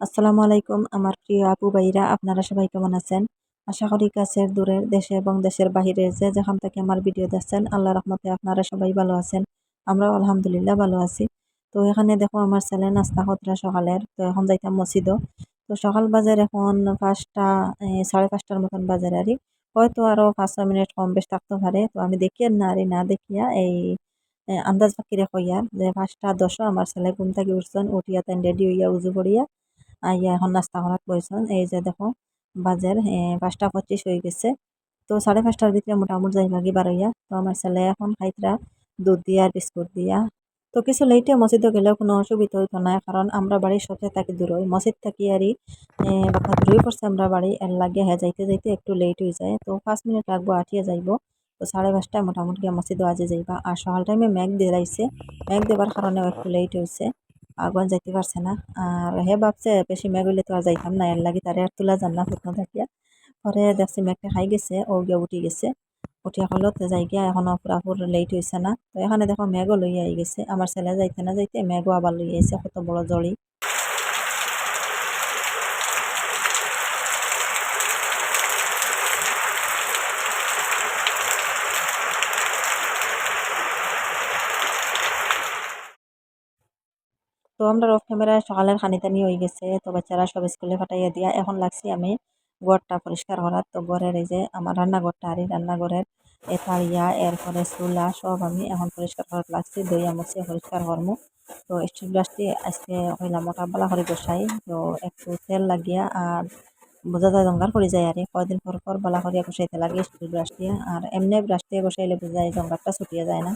আসসালামু আলাইকুম, আমার প্রিয় আপু ভাইরা, আপনারা সবাই কেমন আছেন? আশা করি কাছের দূরের দেশে এবং দেশের বাহিরে যে যেখান থেকে আমার ভিডিও দেখছেন, আল্লাহ রহমতে আপনারা সবাই ভালো আছেন। আমরাও আলহামদুলিল্লাহ ভালো আছি। তো এখানে দেখো আমার ছেলে নাস্তা খতরা সকালের, তো এখন যাইতাম মসজিদও। তো সকাল বাজার এখন পাঁচটা সাড়ে পাঁচটার মতন বাজার আরই হয়তো আরও পাঁচ ছয় মিনিট কম বেশ থাকতে পারে, তো আমি দেখি না, আরে না দেখিয়া এই আন্দাজ ফাঁকিরে কইয়ার যে পাঁচটা দশও আমার ছেলে ঘুম থেকে উঠছেন, উঠিয়া তেন রেডি হইয়া উজু করিয়া আইয়া এখন নাস্তা করাত বইসন এই যে দেখো, বাজের পাঁচটা পঁচিশ হয়ে গেছে। তো সাড়ে পাঁচটার ভিতরে মোটামুটি যাইবা কি বারোইয়া তো আমার ছেলে এখন খাইতরা দুধ দিয়া, বিস্কুট দিয়া। তো কিছু লেটে মসজিদে গেলেও কোনো অসুবিধা হইতো না, কারণ আমরা বাড়ির সবচেয়ে থাকি দূর হই। মসজিদ থাকি আরই বাপা দূরই পড়ছে আমরা বাড়ি, এর লাগে হ্যাঁ যাইতে যাইতে একটু লেট হয়ে যায়। তো পাঁচ মিনিট লাগবো, আটিয়ে যাইব। তো সাড়ে পাঁচটায় মোটামুটি মসজিদও আজে যাইবা। আর সকাল টাইমে মেঘ দিলাইছে মেঘ দেবার কারণেও একটু লেট হয়েছে আগুন যাইতে পারছে না। আর হে ভাবছে বেশি মেঘ হইলে তো আর যাইতাম না এর লাগি তারে আর তোলা যান না ফুটনো থাকিয়া পরে দেখছি মেঘটা খাই গেছে ও গিয়া উঠি গেছে। উঠিয়া হলো তো যাই গিয়া এখনও পুরা পুর লেট হয়েছে না। তো এখানে দেখো মেঘও লইয়া আই গেছে। আমার ছেলে যাইতে না যাইতে মেঘও আবার লই আইছে কত বড় জড়ি তো আমরা অফ ক্যামেরায় সকালের খানিতানি হয়ে গেছে তো বাচ্চারা সব স্কুলে পাঠাইয়া দিয়া এখন লাগছি আমি ঘরটা পরিষ্কার করার তো ঘরের এই যে আমার রান্নাঘরটা আর রান্নাঘরের এ তাড়িয়া এরপরে চুলা সব আমি এখন পরিষ্কার করার লাগছি দইয়া মুছে পরিষ্কার করব তো স্টিল ব্রাশটি আজকে হইলাম মোটা বালা করে বসাই তো একটু তেল লাগিয়া আর বোঝা যায় জঙ্গার করে যায় আর কয়দিন পর পর বালা করিয়া বসাইতে লাগে স্টিল ব্রাশ দিয়ে আর এমনি ব্রাশ দিয়ে বসাইলে বোঝা যায় জঙ্গারটা ছুটিয়ে যায় না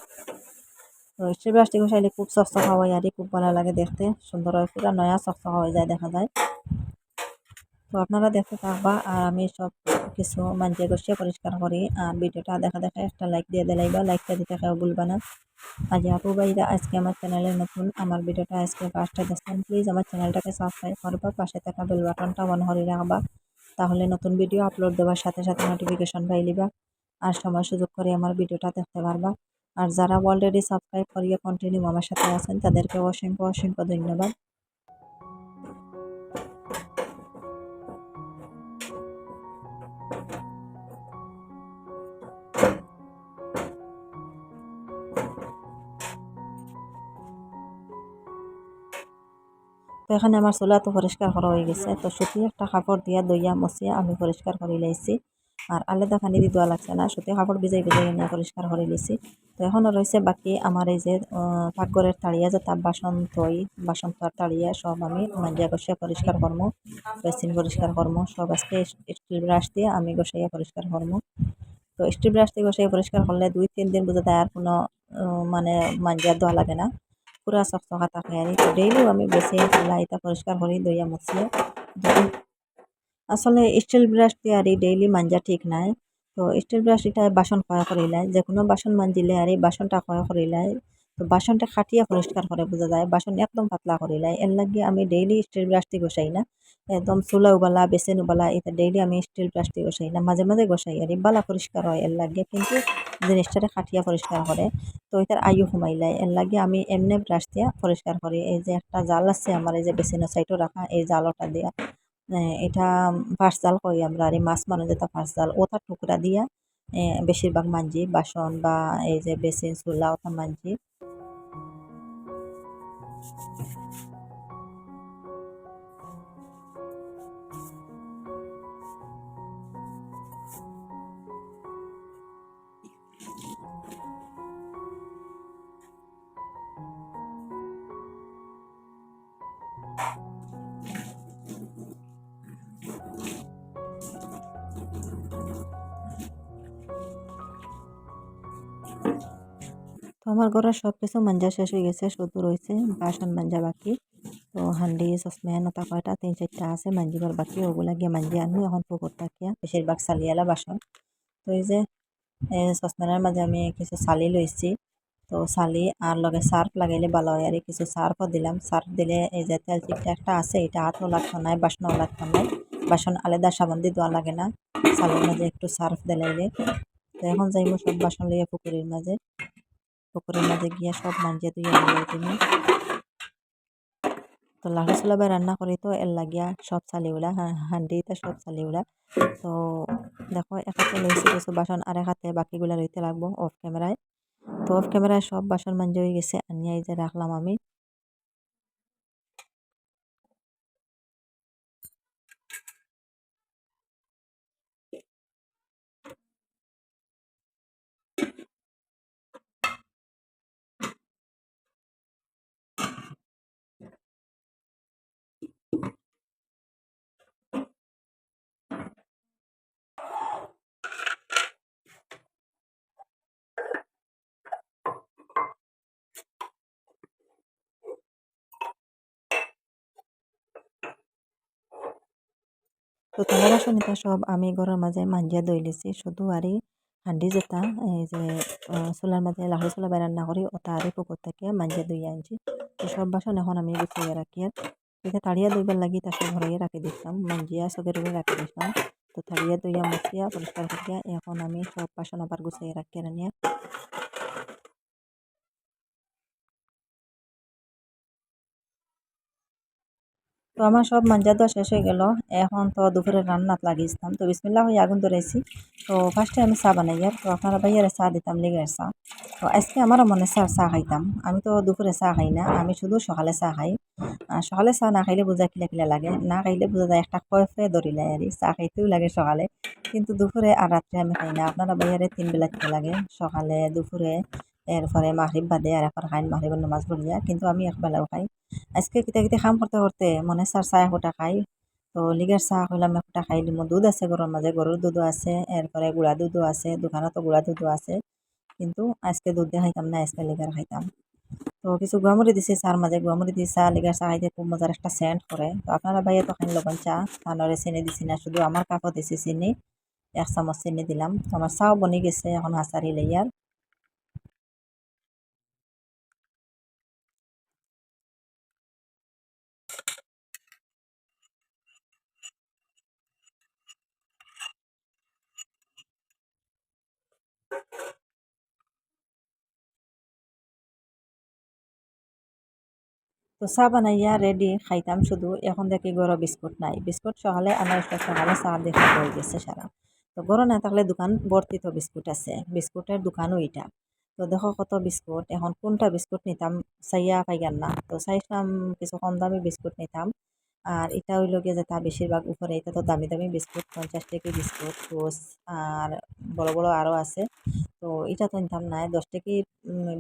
তো স্টিল ব্রাশ দিয়ে বসাইলে খুব চকচকা হয় আর খুব ভালো লাগে দেখতে। সুন্দর হয়, পুরা নয়া চকচকা হয়ে যায় দেখা যায়। তো আপনারা দেখতে থাকবা আর আমি সব কিছু মাঞ্জে গছিয়ে পরিষ্কার করি। আর ভিডিওটা দেখা দেখা একটা লাইক দিয়ে দিলাই বা লাইকটা দিতে কেউ ভুলবা না। আজ আপু ভাইরা আজকে আমার চ্যানেলে নতুন, আমার ভিডিওটা আজকে ফার্স্টে দেখছেন প্লিজ আমার চ্যানেলটাকে সাবস্ক্রাইব করবা, পাশে থাকা বেল বাটনটা অন করে রাখবা। তাহলে নতুন ভিডিও আপলোড দেওয়ার সাথে সাথে নোটিফিকেশন পাইলিবা আর সময় সুযোগ করে আমার ভিডিওটা দেখতে পারবা। আর যারা অলরেডি সাবস্ক্রাইব করিয়ে কন্টিনিউ আমার সাথে আছেন, তাদেরকে অসংখ্য অসংখ্য ধন্যবাদ। তো এখানে আমার চুলা তো পরিষ্কার করা হয়ে গেছে। তো সুতি একটা কাপড় দিয়া দইয়া মসিয়া আমি পরিষ্কার করে লাইছি আর আলাদা পানি দিয়ে দেওয়া লাগছে না। সুতি কাপড় ভিজাই ভিজাই নিয়ে পরিষ্কার করে লিছি তো এখনও রয়েছে বাকি আমার এই যে পাকঘরের তাড়িয়া, যে তাপ বাসন তৈ বাসন থার তাড়িয়া, সব আমি মাঞ্জিয়া গসিয়া পরিষ্কার করব বেসিন পরিষ্কার করব সব আজকে স্টিল ব্রাশ দিয়ে আমি গসাইয়া পরিষ্কার করব তো স্টিল ব্রাশ দিয়ে গসাইয়া পরিষ্কার করলে দুই, তিন দিন বোঝা যায় আর কোনো মানে মাঞ্জিয়া দেওয়া লাগে না। পুরা চকচকা থাকে আর তো ডেইলিও আমি বেশি লাইটা পরিষ্কার করি দইয়া মুছিয়ে। আসলে স্টিল ব্রাশ দিয়ে আর ডেইলি মাঞ্জা ঠিক নাই। তো স্টিল ব্রাশ এটা বাসন ক্ষয় করিলাই যে কোনো বাসন মাঞ্জিলে আর এই বাসনটা ক্ষয় করিলাই তো বাসনটা খাটিয়া পরিষ্কার করে বোঝা যায়, বাসন একদম পাতলা করিলাই এর লাগে আমি ডেইলি স্টিল ব্রাশ দিয়ে গোসাই না, একদম চুলা উবালা, বেসিন উবালা, এটা ডেইলি আমি স্টিল ব্রাশ দিয়ে গোসাই না, মাঝে মাঝে গোসাই। আর বালা পরিষ্কার হয় এর লাগে, কিন্তু জিনিসটারে খাটিয়া পরিষ্কার করে, তো এটার আয়ু কমাইলাই এর লাগে আমি এমনি ব্রাশ দিয়া পরিষ্কার করি। এই যে একটা জাল আছে আমার, এই যে বেসিনের সাইডও রাখা, এই জালটা দিয়া। এটা ফার্স জাল কই আমরা? আর মাছ মানে যেটা ফার্স জাল ওটা টুকরা দিয়া বেশিরভাগ মাঞ্জি বাসন বা এই যে বেসিন, চুলা, ওটা মাঞ্জি আমার ঘরের সব কিছু মাঞ্জা শেষ হয়ে গেছে, শুধু রয়েছে বাসন মাঞ্জা বাকি। তো হান্ডি সসম্যান ওটা কয়টা, তিন চারটা আছে, মাঞ্জিবার বাকি, ওগুলা গিয়ে মাঞ্জি আনব, এখন পুকুর থাকিয়া বেশিরভাগ চালিয়ালা বাসন। তো এই যে সসম্যানের মাঝে আমি কিছু চালি লইছি। তো চালি আর লগে সার্ফ লাগাইলে ভালো হয়। আর কিছু সার্ফও দিলাম। সার্ফ দিলে এই যে তেল চিপটা একটা আছে, এটা হাতও লাগতো নাই বাসনও লাগতো নাই বাসন আলাদা সাবান দিয়ে দেওয়া লাগে না। চালের মাঝে একটু সার্ফ দিলাইলে। তো এখন যাইব সব বাসন লইয়া পুকুরের মাঝে। পুকুরের মাঝে গিয়া সব মাঞ্জিয়া তুই তুমি। তো লাহু চুলাবাই রান্না করি তো, এর লাগিয়া সব চালি চালিগুলা হান্ডিতে সব চালি চালিগুলা তো দেখো, এক হাতে লইছি কিছু বাসন আর এক হাতে বাকিগুলা রইতে লাগবো অফ ক্যামেরায় তো অফ ক্যামেরায় সব বাসন মাঞ্জে হয়ে গেছে আনিয়া এই যে রাখলাম আমি। তো বাসন এটা সব আমি ঘরের মাঝে মাঞ্জিয়া দই লিছি। শুধু আরই হান্ডি যেটা এই যে চুলার মাঝে লাহড়ি চুলা বাই রান্না করি ওটা আরই পুকুর থেকে মাঞ্জিয়া দই আনছি। তো সব বাসন এখন আমি গুছিয়ে রাখি আর এটা তাড়িয়া দইবার লাগি তাকে ভরাইয়া রাখি দিতাম মাঞ্জিয়া সবের উপরে রাখি দিতাম তো তাড়িয়া দইয়া মুছিয়া পরিষ্কার করিয়া এখন আমি সব বাসন আবার গুছিয়ে রাখি আর নিয়ে তো আমার সব মাঞ্জা দেওয়া শেষ হয়ে গেল। এখন তো দুপুরে রান্নাত লাগিয়েছিলাম। তো বিসমিল্লা হয়ে আগুন ধরেছি। তো ফার্স্টে আমি চা বানাই আর। তো আপনারা ভাইয়ারে চা দিতাম, লেগের চা। তো আজকে আমারও মনে চা চা খাইতাম। আমি তো দুপুরে চা খাই না। আমি শুধু সকালে চা খাই। সকালে চা না খাইলে বোঝা কিলা কিলা লাগে। না খাইলে বোঝা যায় একটা কয়ফে ধরিলে আর। চা খাইতেও লাগে সকালে। কিন্তু দুপুরে আর রাত্রে আমি খাই না। আপনারা বাইরে তিন বেলা খেতে লাগে। সকালে, দুপুরে এরপরে মাহরিব বাদে আর এখন খাই মাহরিবের নামাজ পড়িয়া। কিন্তু আমি একবেলাও খাই। আজকে কিতা কিতা খাম করতে করতে মনে চার চা একটা খাই। তো লিগের চাহ কইলাম একটা খাই দিম। দুধ আছে গরুর মাঝে গরুর দুধও আছে এরপরে গুড়া দুধও আছে, দোকানতো গুড়া দুধও আছে। কিন্তু আজকে দুধ দিয়ে খাইতাম না, আজকে লিগার খাইতাম। তো কিছু গুয়ামুড়ি দিছে চার মাঝে গুয়ামুড়ি দিয়ে চা লিগার চা খাইতে খুব মজার একটা সেন্ট করে তো আপনারা ভাইয়া তো খাই লবণ চা ধানরে চিনি দিছি না, শুধু আমার কাপও দিছি, চিনি, এক চামচ চিনি দিলাম। তো আমার চাও বনি গেছে এখন হাঁচারি লইয়ার তো চা বানাইয়া রেডি খাইতাম শুধু। এখন দেখি গরো বিস্কুট নাই। বিস্কুট সকালে একটা সকালে চা দেখা হয়ে গেছে সারা। তো গরো না থাকলে দোকান ভর্তি তো বিস্কুট আছে। বিস্কুটের দোকানও এটা তো দেখো কত বিস্কুট। এখন কোনটা বিস্কুট নিতাম চাইয়া পাইগান না। তো চাইছিলাম কিছু কম দামি বিস্কুট নিতাম। আর এটা হইল গিয়ে যেটা বেশিরভাগ উপরে, এটা তো দামি দামি বিস্কুট, পঞ্চাশ টাকি বিস্কুট টোস্ট আর বড় বড় আরও আছে। তো এটা তো নিতাম নাই দশ টাকি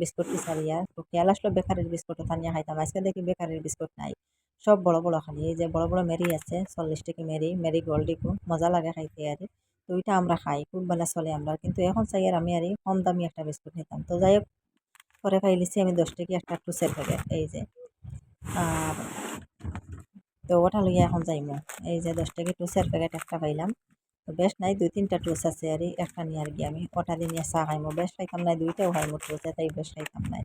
বিস্কুট পিসারিয়া। তো খেয়াল আসলো বেকারির বিস্কুট নিয়ে খাইতাম, আজকে দেখি বেকারির বিস্কুট নাই। সব বড় বড় খালি, এই যে বড় বড় মেরি আছে, চল্লিশ টাকি মেরি মেরি গোল্ডিকো মজা লাগে খাইতে আর। তো ওইটা আমরা খাই খুব বেলা চলে আমরা, কিন্তু এখন চাই আর আমি আর কম দামি একটা বিস্কুট নিতাম। তো যাই হোক, পরে খাইলিছি আমি দশ টাকি একটা টুসের প্যাকেট এই যে। আর তো ওটা লইয়া এখন যাইমো। এই যে দশ টাকা টুসের প্যাকেট একটা পাইলাম। তো বেশ নাই, দুই তিনটা টুস আছে আর একটা নিয়ে আর কি আমি ওটা দিয়ে নিয়ে চা খাইমো। বেশ খাইতাম নাই, দুইটাও খাইমো টুস তাই বেশ খাইতাম নাই।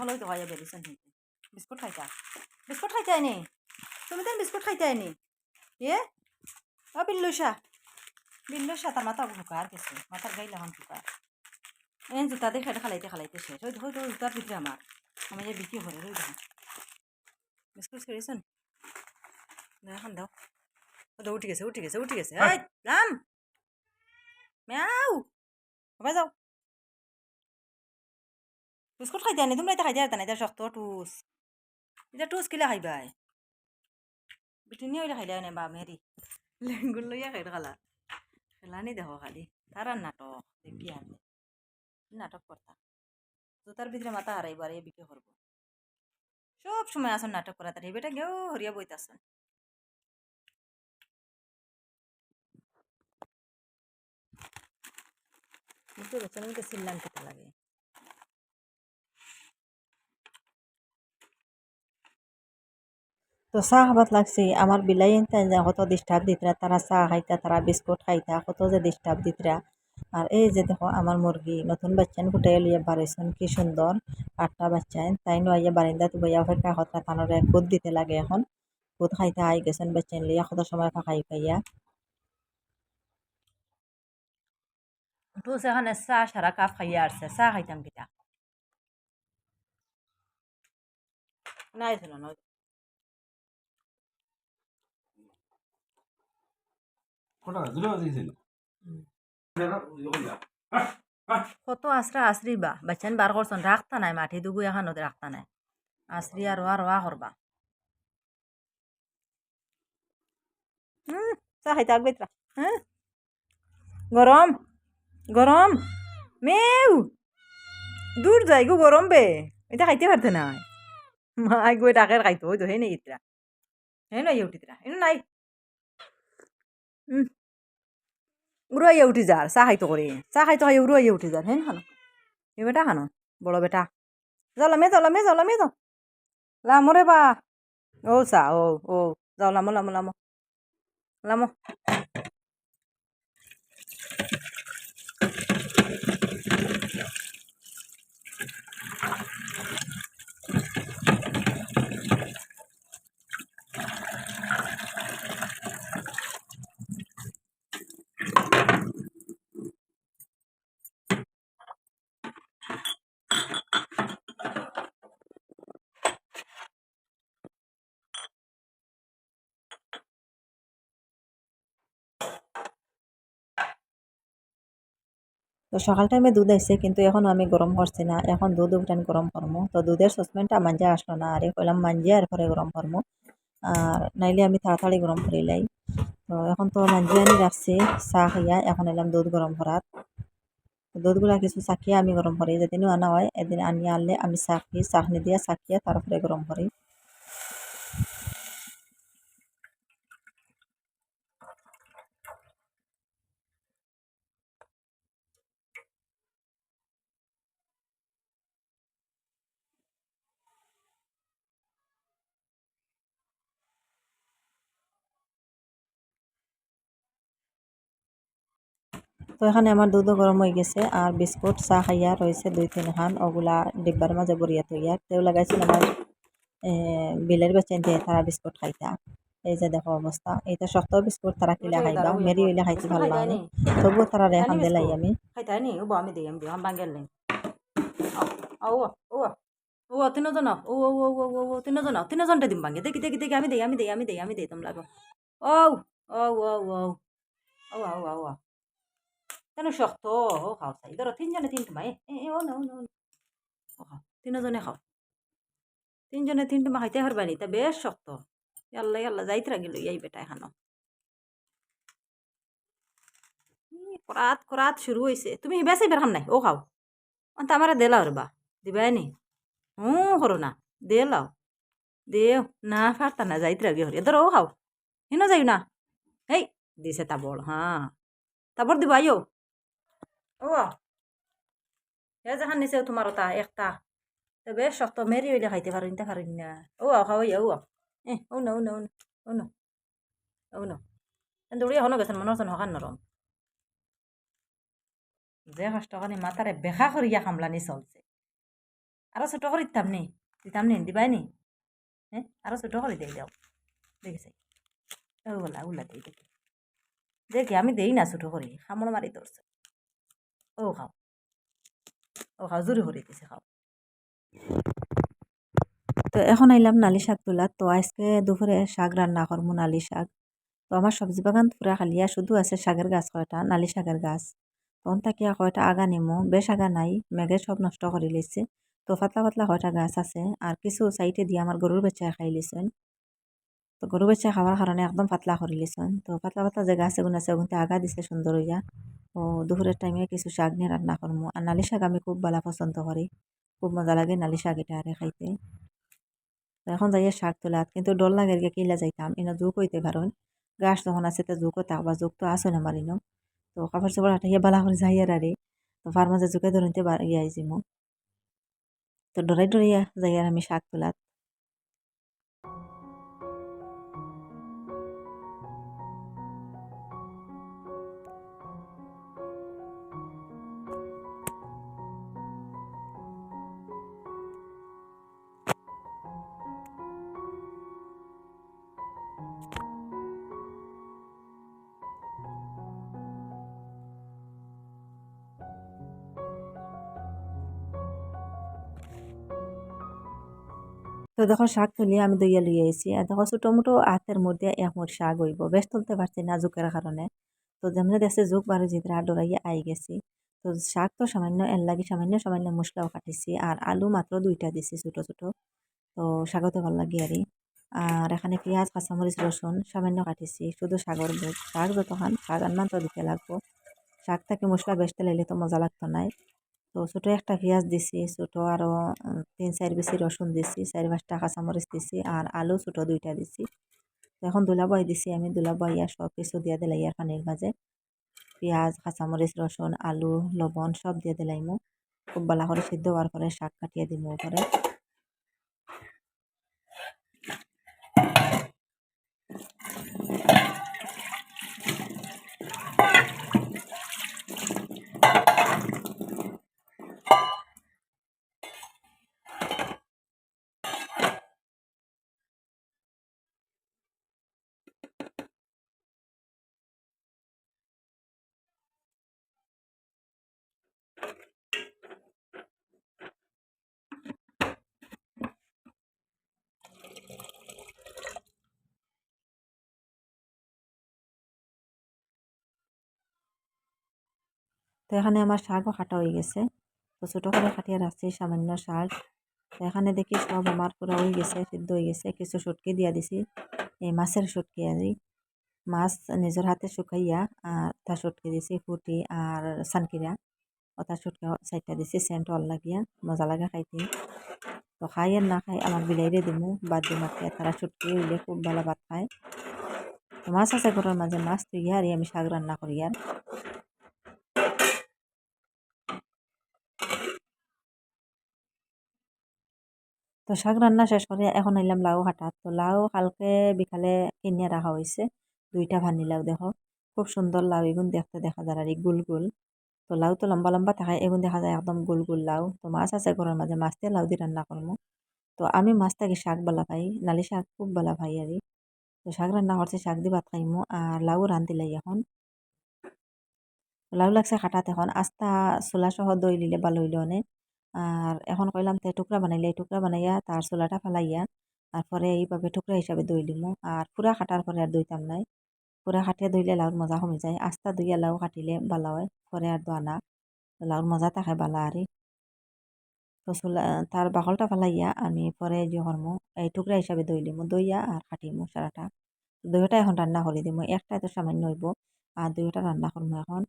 হলেও বিস্কুট খাইতা বিস্কুট খাইতে আইনি তুমি তো বিস্কুট খাইতে আইনি এ? ও বিল্লুসা বিল্লুসা তার মাথা ঢুকা আর কিছু মাথার গাইলে এখন ঢুকা এন জুতা দিয়ে খেটে খালাইতে খালাইতে শেষ। ওই দেখো জুতার ভিতরে আমার আমি যে বিক্রি করে ওই দেখো বিস্কুট ছেড়েছেন এখন দাও। ও উঠে গেছে উঠে গেছে উঠে গেছে। রাম ম্যাও! হবে যাও। বিস্কুট খাইতে আনি তোমরা এটা খাইতে আর এটা শক্ত টুস এটা টুস কিলা খাইবাই? বিটিনি হইলে খাইলে বা মেরি লেঙ্গুর লইয়া খাই খালা। খেলানি দেখো খালি তারা আর নাটক দেখি আনলে নাটক করতাম জুতার ভিতরে মাথা হারাইবার এই বিকে করব সব সময় আসুন নাটক করা তার বেটা গেও হরিয়া বইতাছেন কিন্তু রচনাকে সিল্লাম খেতে লাগে তো চাহ খাবাত লাগছে। আমার বিলাই কত ডিস্টার্ব দিতরা তারা চাহ খাইতা তারা বিস্কুট খাইতা কত যে ডিস্টার্ব দিতরা আর এই যে দেখো আমার মুরগি নতুন বাচ্চান ফুটাই লিয়ে বাড়াইছেন কি সুন্দর আটটা বাচ্চান তাই নয় বারিন্দা বইয়া অপেক্ষা হতা তানরে খুদ দিতে লাগে এখন। খুদ খাইতে আই গেছেন বাচ্চান লিয়া কত সময় খাই পাইয়া। তো সেখানে চা সারা কাপ খাইয়া আসছে চা খাইতাম কিটা নাই ছিল না কত আশ্রা আশ্রি বা। বাচ্চান বার করছেন রাখতা নাই মাটি দুগু এখানো রাখতা নাই। আশ্রি আর ওয়া রোয়া করবা চা খাইতে আগবে হ্যাঁ গরম গরম মেউ। দূর যাই গো গরম বে। এটা খাইতে পারতে নাই। মাই গো ডাকের খাইতো। ওই তো হে নেই ইতরা হে নাই উঠিতরা এনো নাই। হুম উড়াইয়া উঠি যার, চা খাইতো করে। চা খাইতো খাই উড়াইয়া উঠি যার হেন খানো এ বেটা খানো, বড় বেটা। যাও লামে যাও লামে যাও লামে, যাও। লামো রে বা। ও চা ও ও যাও লামো লামো লামো। লামো। তো সকাল টাইমে দুধ আইসে কিন্তু এখনও আমি গরম করছি না। এখন দুধ উঠান গরম করব তো দুধের সসপ্যানটা মাঞ্জা আসলো না। আর কইলাম মাঞ্জে আর পরে গরম করব আর নাইলে আমি তাড়াতাড়ি গরম করে লাই। তো এখন তো মাঞ্জিয়ে আনি রাখছি, চা খাইয়া এখন এলাম দুধ গরম করার। দুধগুলা কিছু চাকিয়ে আমি গরম করি। যেদিনও আনা হয়, এদিন আনিয়ে আনলে আমি চাকি চাকনি দিয়ে চাকিয়ে তারপরে গরম করি। তো এখানে আমার দুধও গরম হয়ে গেছে আর বিস্কুট চা খাইয়া রয়েছে দুই তিন খান ওগুলা ডিব্বার মাঝে বরিয়া থইয়া তেও লাগাইছিল আমার বিলের বেচেন দিয়ে তারা বিস্কুট খাইতা এই যে দেখো অবস্থা এইটা শক্ত বিস্কুট তারা কিলা খাইবা মেরি হইলে খাইতে ভালো লাগে তবুও তারা রেখান দিলাই আমি খাইতে নি ও আমি দিই আমি দিই আমি বাঙ্গেল নেই ও ও ও তিনজন ও ও ও ও ও ও তিনজন তিনজনটা দিম বাঙ্গে দেখি দেখি দেখি আমি দেই আমি দেই আমি দেই আমি দেই তোমরা ও ও ও ও ও ও ও ও কেন শক্ত ও খাও চাই ধরো তিনজনে তিনটে মা এ ও না ও না ও খাও তিনজনে খাও তিনজনে তিনটে মা খাইতে পারবানি তা বেশ শক্ত আল্লাহ আল্লাহ যাইতে রাখিল এই বেটা এখানো করাত করাত শুরু হয়েছে তুমি বেসাই বেরহাম নাই ও খাও অন্ত আমার দেলাও রে বা দিবাই নি হুঁ হরো না দেলাও দেও না পারতা না যাইতে রাখি হরি ধরো ও খাও হিনো যাই না হেই দিছে তাবড় হ্যাঁ তাবড় দিবা আইও ও হে যাহান নিছে তোমার তা একটা তো বেশ শক্ত মেরি হইলে খাইতে পারো নিতে পারো না ও খাও ও এ ও না ও না ও না ও না দৌড়িয়া হনো গেছেন মনে হচ্ছে হকান নরম যে কষ্টখানি মাতারে বেখা করিয়া খামলানি চলছে আরও ছোট করে দিতাম নি দিতাম নি দিবাই নি হ্যাঁ আরও ছোট করে দেই দাও দেখেছে ওগুলা ওগুলা দেই দেখি দেখি আমি দেই না ছোট করি খামড় মারি ধরছে ও খাও ও খাও জোরে করে দিছে খাও তো এখন আইলাম নালি শাক তোলার তো আজকে দুপুরে শাক রান্না করব নালি শাক। তো আমার সবজি বাগান পুরা খালিয়া শুধু আছে শাকের গাছ কয়টা? নালি শাকের গাছ। তখন তাকিয়া কয়টা আগা নিমু? বেশ আগা নাই, মেঘে সব নষ্ট করে লিছে। তো পাতলা পাতলা কয়টা গাছ আছে? আর কিছু সাইডে দিয়ে আমার গরুর বাচ্চা খাই লিছেন। তো গরু বাচ্চা খাওয়ার কারণে একদম পাতলা করে লিছেন তো পাতলা পাতলা যে গাছ এগুলো আছে ওগুনতে আগা দিছে সুন্দর হইয়া। তো দুপুরের টাইমে কিছু শাক নিয়ে রান্না করব আর নালি শাক আমি খুব ভালো পছন্দ করি। খুব মজা লাগে নালি শাক এটা আরে খাইতে। তো এখন যাইয়া শাক তোলাত, কিন্তু ডর লাগে কি কিলা যাইতাম, এনে জোক হইতে পারেন। গাছ যখন আছে তো জোকও থাকবা জোক তো আসো না মারিনো। তো কাপড় চাপড় হাঁটাইয়া বালা করে যাই আর আরে। তো ফার মাঝে জোকে ধরতে ইয়ে আইজিমু তো ডরাই ডরাইয়া যাই আর আমি শাক তোলাত। তো দেখো শাক তুলিয়ে আমি দইয়া লইয়া আইছি আর দেখো ছোটো মোটো হাতের মধ্যে এক মুঠ শাক হইব বেশ তুলতে পারছি না জোকের কারণে তো যেমনি দেখছে জোক বারো জিতরা ডরাইয়া আই গেছি। তো শাক তো সামান্য এর লাগি সামান্য সামান্য মশলাও কাটিছি আর আলু মাত্র দুইটা দিছি ছোটো ছোটো। তো শাকতে ভালো লাগে আরই আর এখানে পেঁয়াজ কাঁচামরিচ রসুন সামান্য কাটিছি, শুধু শাকর বুট শাক যত খান শাক আনমান তো দিতে লাগবো। শাক থেকে মশলা বেচতে লাইলে তো মজা লাগতো নাই। তো ছোটো একটা পেঁয়াজ দিছি, ছোটো আরও তিন চার বেশি রসুন দিছি, চার পাঁচটা কাঁচামরিচ দিছি আর আলু ছোটো দুইটা দিছি। তো এখন দুলা বয় দিছি আমি দুলা বইয়া সব কিছু দিয়া দিলাই আর পানির মাঝে। পেঁয়াজ, কাঁচামরিচ, রসুন, আলু, লবণ সব দিয়ে দিলাইমু খুব ভালো করে সিদ্ধ হওয়ার পরে শাক কাটিয়ে দিমু উপরে। তো এখানে আমার শাকও কাটা হয়ে গেছে। তো ছোটো করে কাটিয়ে রাখছি, সামান্য শাক। তো এখানে দেখি সব আমার পুরো হয়ে গেছে, সিদ্ধ হয়ে গেছে। কিছু সুটকি দিয়া দিছি, এই মাছের সুটকি আজি মাছ নিজের হাতে শুকাইয়া, আর তা সুটকি দিছি ফুটি আর সানকিরা। ওটা সুটকি সাইডটা দিছি, সেন্ট অল লাগিয়া, মজা লাগে খাইতে। তো খাই আর না খাই আমার বিলাইরে দিমু, বাদ দিম আর তারা সুটকি হইলে খুব ভালো ভাত খায়। মাছ আছে ঘরের মাঝে মাছ তুই আর আমি শাক রান্না করি আর তো শাক রান্না শেষ করে এখন আইলাম লাউ হাঁটাত। তো লাউ কালকে বিকালে কিনে রাখা হয়েছে দুইটা ভানি লাউ, দেখো। খুব সুন্দর লাউ, এগুন দেখতে দেখা যায় আর গুল গুল। তো লাউ তো লম্বা লম্বা থাকে, এগুন দেখা যায় একদম গুল গুল লাউ। তো মাছ আছে ঘরের মাঝে, মাছ দিয়ে লাউ দিয়ে রান্না করব তো আমি মাছ থাকি শাক বালা পাই, নালি শাক খুব বালা পাই আর। তো শাক রান্না করছে, শাক দিয়ে ভাত খাইমু, আর লাউ রান্ধিলাই এখন। লাউ লাগছে খাটাত এখন। আস্তা চোলা সহ দই লিলে ভালো হইলে অনেক। আর এখন কইলাম তে টুকরা বানাইলে এই টুকরা বানাইয়া তার চোলাটা ফেলাইয়া তারপরে এইভাবে টুকরা হিসাবে দই লিমু। আর পুরা কাটার পরে আর দইতাম নাই। পুরা কাটিয়া দইলে লাউর মজা কমে যায়। আস্তা দইয়া লাউ কাটিলে বালা হয়, পরে আর দোয়া না। লাউর মজা থাকে বালা আরই। তো চুলা, তার বাকলটা ফেলাইয়া আমি পরে যে করমু, এই টুকরা হিসাবে দই লিমু, দইয়া আর কাটিমু সারাটা। দইটা এখন রান্না করে দিমু। একটা তো সামান্য হইব। আর দইটা রান্না করমু এখন।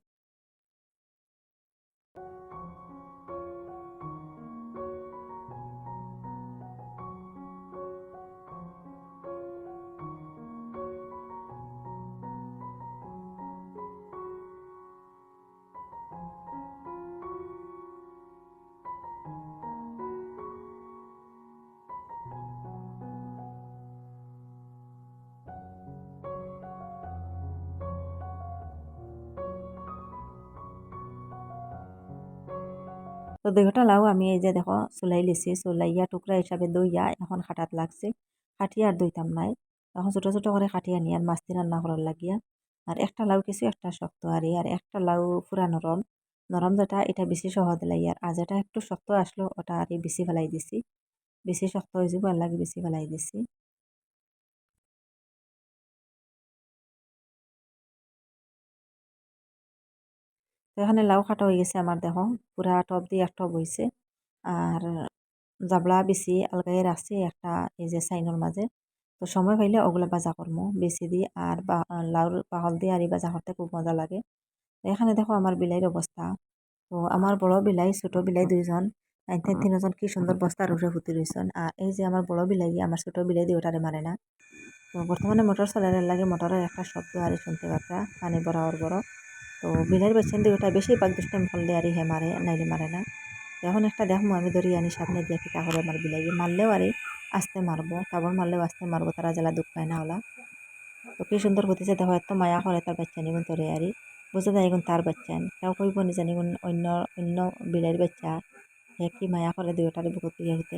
দুইটা লাউ আমি এই যে দেখো, চুলাই লিছি চুলাইয়া টুকরা হিসাবে দইয়া এখন খাটাত লাগছে। কাটিয়া আর দইতাম নাই। এখন ছোটো ছোটো করে কাটিয়া নিয়ে আর মাছটি রান্না করার লাগিয়া। আর একটা লাউ কিছু, একটা শক্ত আর আর একটা লাউ পুরা নরম নরম যেটা, এটা বেশি সহজ লাগে আর আর যেটা একটু শক্ত আসলো ওটা আর বেশি ফেলাই দিছি। বেশি শক্ত হয়ে যাব আর লাগে বেশি ফেলাই দিছি। এখানে লাউ কাটা হয়ে গেছে আমার দেখো পুরা টপ দিয়ে এক টপ হয়েছে আর জাবলা, বেশি আলগাই রাখছি একটা, এই যে সাইনের মাঝে। তো সময় পাইলে ওগুলো বাজা করব বেশি দিয়ে আর বা, লাউর বাহল দিয়ে আর বাজা করতে খুব মজা লাগে। এখানে দেখো আমার বিলাইয়ের অবস্থা। তো আমার বড় বিলাই, ছোট বিলাই দুইজন। আইতে তিনজন কি সুন্দর বস্তার উপরে ফুটি রয়েছেন আর এই যে আমার বড় বিলাই, আমার ছোট বিলাই দিয়ে ওটারে মারে না। তো বর্তমানে মোটর চালানোর লাগে, মোটরের একটা শব্দ আর শুনতে পারতা পানি বড় বড়। তো বিলাইয়ের বেছেন দিয়ে ওটা বেশিরভাগ দুষ্টাম ফললে আর হে মারে, নাইলে মারে না। এখন একটা দেখব আমি ধরি আনি সামনে দিয়ে ফিতা করে আমার বিলাই। মারলেও আরে আস্তে মারবো তারপর মারলেও আস্তে মারবো, তারা জেলা দুঃখ পায় না ওলা। তো কি সুন্দর হতেছে দেখো, এত মায়া করে তার বাচ্চা নিগুন তোরে আরি। বুঝে যায় এগুন তার বাচ্চা, কেউ কইব নি জানি অন্য অন্য বিলাইয়ের বাচ্চা। হে কি মায়া করে দুইটারে বুকুত ইয়ে হইতে।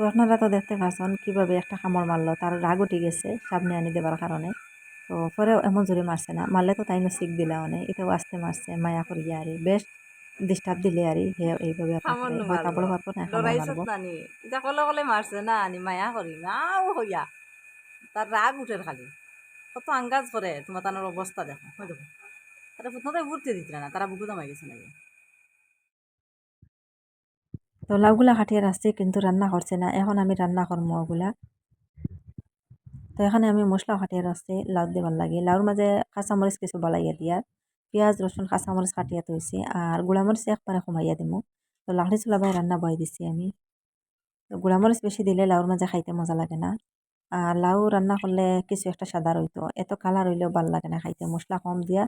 তো আপনারা তো দেখতে পাচ্ছেন কীভাবে একটা কামড় মারলো তার রাগ উঠে গেছে সামনে আনি দেবার কারণে। তো পরে এমন জোরে মারছে না মারলে তো তাই শিখ দিলা মানে এটাও আসতে মারছে মায়া করিয়া আর বেশ ডিস্টার্ব দিলে আর হে এইভাবে মারবো। বড় পারব না এতিয়া কলে কলে মারছে না আনি মায়া করি নাও হইয়া তার রাগ উঠে খালি। কত আঙ্গাজ করে তোমার তানোর অবস্থা দেখো হয় দেখো তারা প্রথমে ঘুরতে দিতে না তারা বুকু জমাই গেছে নাকি? তো লাউগুলা কাটিয়ে রাখছি কিন্তু রান্না করছে না, এখন আমি রান্না করব ওগুলা তো এখানে আমি মশলা কাটিয়ে রাখছি লাউ দেবার লাগে লাউর মাঝে কাঁচামরিচ কিছু বালাইয়া দিয়ার পেঁয়াজ রসুন কাঁচামরিচ কাটিয়া থৈছি আর গুড়ামরিচ একবারে কমাইয়া দিমু। তো লাহড়ি চুলা বাই রান্না বয়াই দিছি আমি। তো গুড়ামরিচ বেশি দিলে লাউর মাঝে খাইতে মজা লাগে না। আর লাউ রান্না করলে কিছু একটা সাদা রইতো এত কালার হইলেও ভালো লাগে না খাইতে। মশলা কম দিয়া,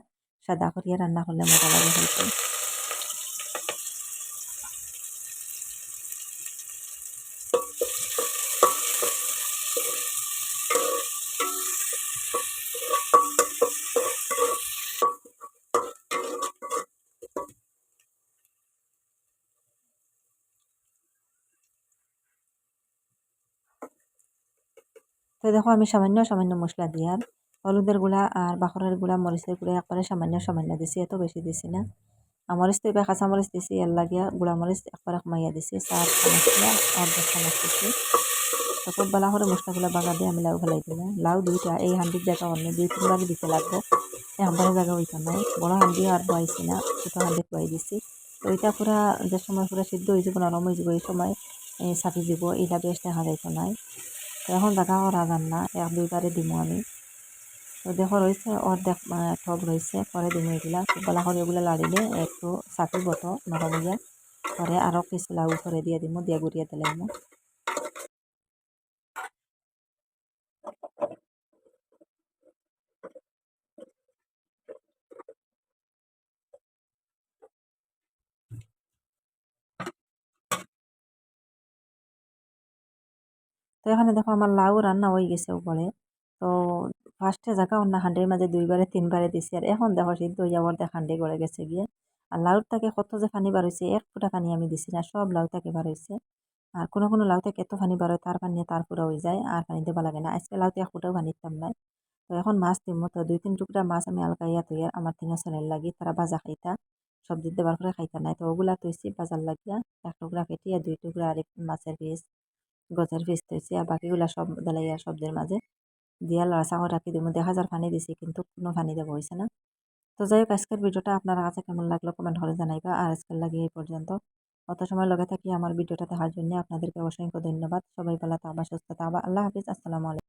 সাদা করিয়া রান্না করলে মজা লাগে খাইতে। দেখো আমি সামান্য সামান্য মশলা দিয়ার হলুদের গুঁড়া আর বাখরের গুঁড়া, মরিচের গুঁড়া একবারে সামান্য সামান্য দিছি, এত বেশি দিছি না। আর মরিচ তো এবার কাঁচা মরিচ দিছি এর লাগিয়া গুঁড়া মরিচ একবারে কমাইয়া দিছি চার মশলা আর দশ চামচ দিছি। তো বেলা করে মশলাগুলো বাগা দিয়ে আমি লাউ ফেলাই দিলাম লাউ দুইটা, এই হান্ডির জায়গা অন্য দুই তিনবার দিতে লাগবে। এই হাম্বারে জায়গা হইতাম নাই। বড় হান্ডিও আর বয়াইছি না ছোটো হান্ডি বয়াই দিছি। তো এটা পুরা যে সময় পুরা সিদ্ধ হয়ে যাব নরম হয়ে যাব, এই সময় চাপি দিব এটা বেশ দেখা যাইতো নাই। এখন দেখা করা যান না এক দুইবারে দিমু আমি। দেখো রয়েছে অর্ধেক টব রয়েছে পরে দিমু এগুলা গলা করে এগুলো লাড়িলে একটু চাপি বতো নরম হইয়া পরে আরও কিছু লাউ উপরে দিয়ে দিমু, দিয়ে গুড়িয়ে দিলে তো এখানে দেখো আমার লাউ রান্না হয়ে গেছে উপরে। তো ফার্স্টে জায়গা অন্য হাঁডির মাঝে দুইবারে, তিনবারে দিছি। আর এখন দেখো সিদ্ধ হয়ে যাওয়ার দেখ হাঁডি গড়ে গেছে গিয়ে। আর লাউর থেকে কত যে পানি বার হয়েছে এক ফুটা পানি আমি দিছি না, সব লাউ থেকে বার হয়েছে আর কোনো কোনো লাউ থেকে এত পানি বার হয়, তার পানি তার পুরা হয়ে যায়, আর পানি দেবা লাগে না। আজকে লাউতে এক ফুটাও পানি দিতাম নাই। তো এখন মাছ দিব তো দুই তিন টুকরা মাছ আমি আলগাইয়া তুই আমার তিন ছেলের লাগি, তারা ভাজা খাইতা। সবজি দেবার পরে খাইতা নাই, তো ওগুলা তুইছি বাজার লাগিয়া। এক টুকরা কেটিয়া দুই টুকরা আর মাছের পিস। গছের ফিস থইছি আর বাকিগুলা সব দালাইয়া সবজির মাঝে দিয়া লড়াচা করে রাখি দিব দেখা যার পানি দিছি কিন্তু কোনো পানি দেবো হয়েছে না। তো যাই হোক, আজকের ভিডিওটা আপনার কাছে কেমন লাগল কমেন্ট করে জানাইবা। আর আজকের লাগে এই পর্যন্ত। অত সময় লগে থাকি আমার ভিডিওটা দেখার জন্য আপনাদেরকে অসংখ্য ধন্যবাদ। সবাই ভালো থাকবা, সুস্থ থাকবা। আল্লাহ হাফিজ, আসসালামু আলাইকুম।